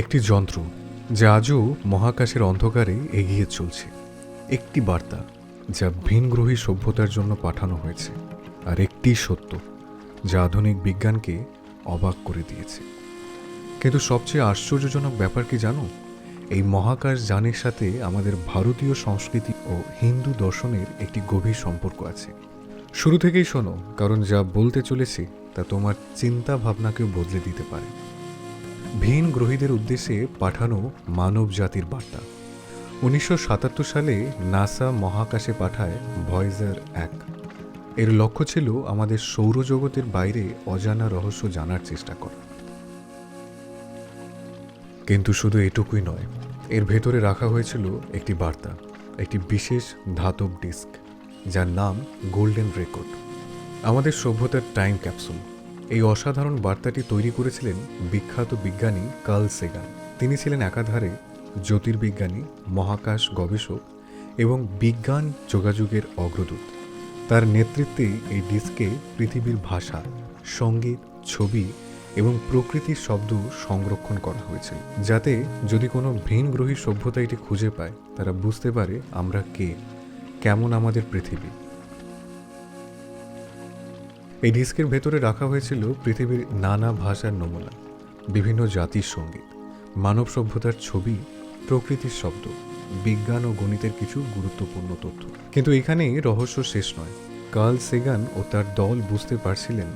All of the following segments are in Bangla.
একটি যন্ত্র যা আজও মহাকাশের অন্ধকারে এগিয়ে চলছে। একটি বার্তা যা ভিনগ্রহী সভ্যতার জন্য পাঠানো হয়েছে আর একটি সত্য যা আধুনিক বিজ্ঞানকে অবাক করে দিয়েছে। কিন্তু সবচেয়ে আশ্চর্যজনক ব্যাপার কি জানো? এই মহাকাশ যানের সাথে আমাদের ভারতীয় সংস্কৃতি ও হিন্দু দর্শনের একটি গভীর সম্পর্ক আছে। শুরু থেকেই শোনো, কারণ যা বলতে চলেছি তা তোমার চিন্তা ভাবনাকেও বদলে দিতে পারে। ভিন গ্রহীদের উদ্দেশ্যে পাঠানো মানব জাতির বার্তা। উনিশশো সাতাত্তর সালে নাসা মহাকাশে পাঠায় ভয়েজার এক। এর লক্ষ্য ছিল আমাদের সৌরজগতের বাইরে অজানা রহস্য জানার চেষ্টা করা। কিন্তু শুধু এটুকুই নয়, এর ভেতরে রাখা হয়েছিল একটি বার্তা, একটি বিশেষ ধাতব ডিস্ক, যার নাম গোল্ডেন রেকর্ড আমাদের সভ্যতার টাইম ক্যাপসুল এই অসাধারণ বার্তাটি তৈরি করেছিলেন বিখ্যাত বিজ্ঞানী কার্ল সেগান। তিনি ছিলেন একাধারে জ্যোতির্বিজ্ঞানী, মহাকাশ গবেষক এবং বিজ্ঞান যোগাযোগের অগ্রদূত। তার নেতৃত্বে এই ডিস্কে পৃথিবীর ভাষা, সংগীত, ছবি এবং প্রকৃতির শব্দ সংরক্ষণ করা হয়েছে, যাতে যদি কোনো ভিনগ্রহী সভ্যতা এটি খুঁজে পায়, তারা বুঝতে পারে আমরা কে, কেমন আমাদের পৃথিবী। এই ডিস্কের ভেতরে রাখা হয়েছিল পৃথিবীর নানা ভাষার নমুনা, বিভিন্ন জাতির সংগীত, মানব সভ্যতার ছবি, প্রকৃতির শব্দ, বিজ্ঞান ও গণিতের কিছু গুরুত্বপূর্ণ তথ্য। কিন্তু এখানেই রহস্য শেষ নয়। কার্ল সেগান ও তার দল বুঝতে পারছিলেন,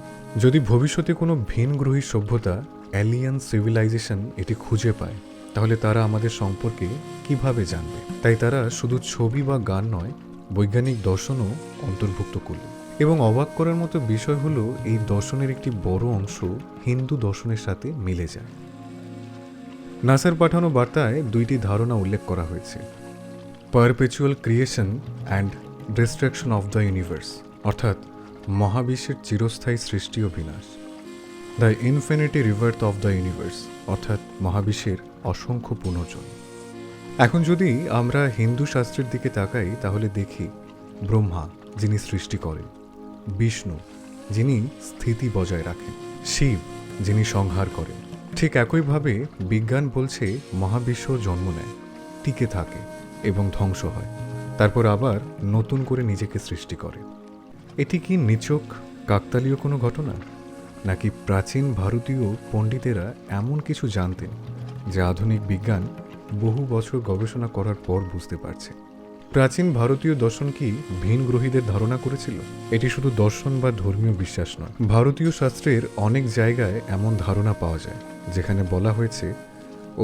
যদি ভবিষ্যতে কোনো ভিনগ্রহী সভ্যতা, অ্যালিয়ান সিভিলাইজেশন এটি খুঁজে পায়, তাহলে তারা আমাদের সম্পর্কে কীভাবে জানবে? তাই তারা শুধু ছবি বা গান নয়, বৈজ্ঞানিক দর্শনও অন্তর্ভুক্ত করল। এবং অবাক করার মতো বিষয় হলো, এই দর্শনের একটি বড় অংশ হিন্দু দর্শনের সাথে মিলে যায়। নাসার পাঠানো বার্তায় দুইটি ধারণা উল্লেখ করা হয়েছে। Perpetual creation and destruction of the universe অর্থাৎ মহাবিশ্বের চিরস্থায়ী সৃষ্টি ও বিনাশ the infinity rebirth of the universe অর্থাৎ মহাবিশ্বের অসংখ্য পুনর্জন এখন যদি আমরা হিন্দু শাস্ত্রের দিকে তাকাই, তাহলে দেখি ব্রহ্মা, যিনি সৃষ্টি করেন। বিষ্ণু, যিনি স্থিতি বজায় রাখেন, শিব, যিনি সংহার করেন। ঠিক একইভাবে বিজ্ঞান বলছে মহাবিশ্ব জন্ম নেয়, টিকে থাকে এবং ধ্বংস হয়। তারপর আবার নতুন করে নিজেকে সৃষ্টি করে। এটি কি নিচক, কাকতালীয় কোনো ঘটনা? নাকি প্রাচীন ভারতীয় পণ্ডিতেরা এমন কিছু জানতেন, যা আধুনিক বিজ্ঞান বহু বছর গবেষণা করার পর বুঝতে পারছে? প্রাচীন ভারতীয় দর্শন কি ভিন গ্রহীদের ধারণা করেছিল? এটি শুধু দর্শন বা ধর্মীয় বিশ্বাস নয়। ভারতীয় শাস্ত্রের অনেক জায়গায় এমন ধারণা পাওয়া যায়, যেখানে বলা হয়েছে,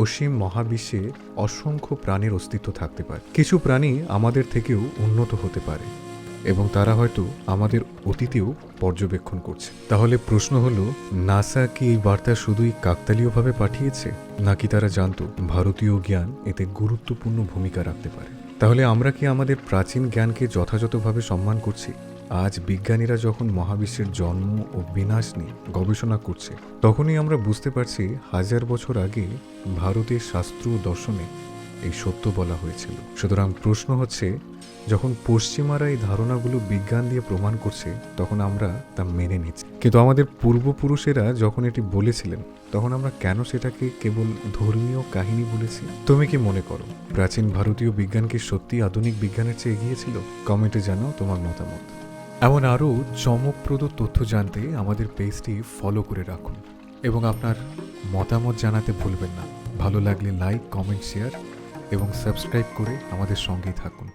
অসীম মহাবিশ্বে অসংখ্য প্রাণীর অস্তিত্ব থাকতে পারে। কিছু প্রাণী আমাদের থেকেও উন্নত হতে পারে এবং তারা হয়তো আমাদের অতীতেও পর্যবেক্ষণ করছে। তাহলে প্রশ্ন হলো, নাসা কি এই বার্তা শুধুই কাকতালীয়ভাবে পাঠিয়েছে, নাকি তারা জানত ভারতীয় জ্ঞান এতে গুরুত্বপূর্ণ ভূমিকা রাখতে পারে? তাহলে আমরা কি আমাদের প্রাচীন জ্ঞানকে যথাযথভাবে সম্মান করছি? আজ বিজ্ঞানীরা যখন মহাবিশ্বের জন্ম ও বিনাশ নিয়ে গবেষণা করছে, তখনই আমরা বুঝতে পারছি হাজার বছর আগে ভারতের শাস্ত্র দর্শনে এই সত্য বলা হয়েছিল। সুতরাং প্রশ্ন হচ্ছে যখন পশ্চিমারা এই ধারণাগুলো বিজ্ঞান দিয়ে প্রমাণ করছে, তখন আমরা তা মেনে নিচ্ছি। কিন্তু আমাদের পূর্বপুরুষেরা যখন এটি বলেছিলেন, তখন আমরা কেন সেটাকে কেবল ধর্মীয় কাহিনী বলেছি? তুমি কি মনে করো, প্রাচীন ভারতীয় বিজ্ঞান কি সত্যি আধুনিক বিজ্ঞানের চেয়ে এগিয়েছিল কমেন্টে জানাও তোমার মতামত। এমন আরও চমকপ্রদ তথ্য জানতে আমাদের পেজটি ফলো করে রাখুন এবং আপনার মতামত জানাতে ভুলবেন না। ভালো লাগলে লাইক, কমেন্ট, শেয়ার এবং সাবস্ক্রাইব করে আমাদের সঙ্গেই থাকুন।